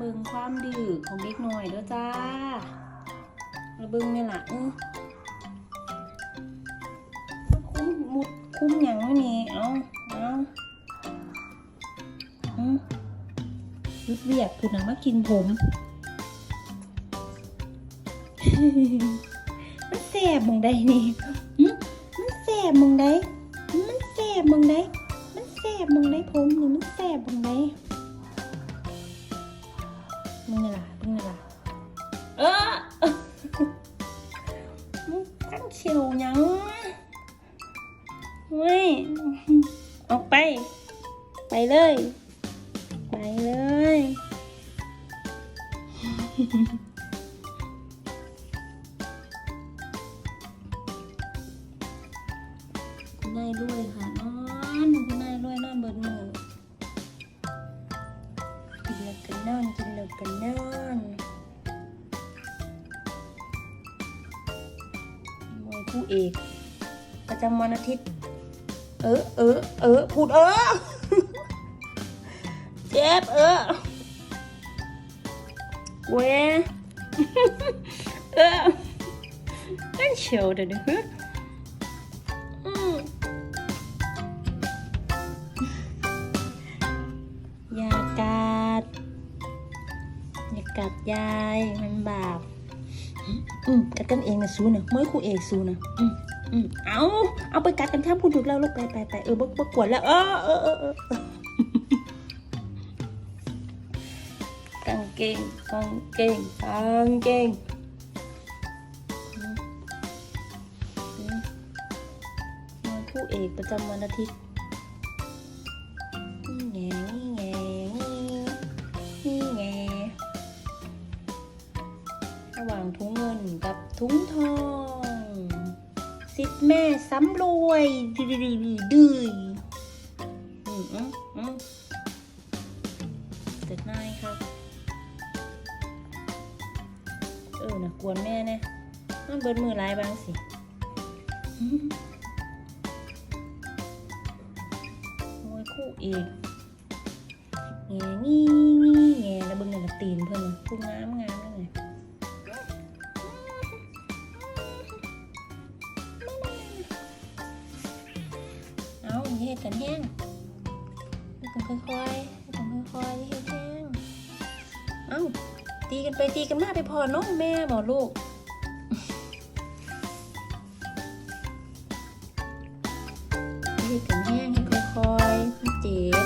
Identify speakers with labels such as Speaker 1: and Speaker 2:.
Speaker 1: เบิงความดื้อของเด็กหน้อยเด้อจ้ามาเบิงนี่ล่ะอื้อมคุ้มมุดคุ้มหยังวะนี่เอาเอาอือยุดเวียกพูดนะมากินผมมันแสบมึงได้นี่อื้อมันแสบมึงได้มันแสบมึงได้มันแสบมึงได้ผมนี่มันแสบมึงได้ มึงนี่ล่ะมึงนี่ล่ะเออมึงตั้งเขียวยังเว้ยออกไป ไปเลย ไปเลยคุณนายรวยค่ะ กินแล้วกันนอนมวยผู้เอก ประจำวันอาทิตย์ เออเออเออพูดเออ เจ็บเออเว้ยเออนั่นเอย่ากัดยายมันบาปอืมกัดกันเองนะซูนะไม่ครูเอกซูนะอืมอืมเอาเอาไปกัดกันข้ามคุณถูกแล้วลูกไปไปไปเออบกบกกวนแล้วเออเออเออกางเกงกางเกงกางเกงอืมอืมมวยผู้เอกประจำวันอาทิตย์ ถุงทองสิทธิ์แม่สำรวยดื้อดื้อดื้อดื้ออืมอืมอืมเสร็จนายครับเออนะกวนแม่เนี่ยมันเบิดมือหลายบางสิมวยคู่เอกแงงี้งี้แง่แล้วเบิ่งนั่นตีนเพิ่นนะผู้งามงามนั่นไง ต้งเฮ็ดกันแห้งต้อค่อยๆต้อค่อยๆเฮ็ดแห้งเอ้าตีกันไปตีกันมาไปพอน้องแม่หมอลูกตีกันแห้งค่อยๆเจ็บ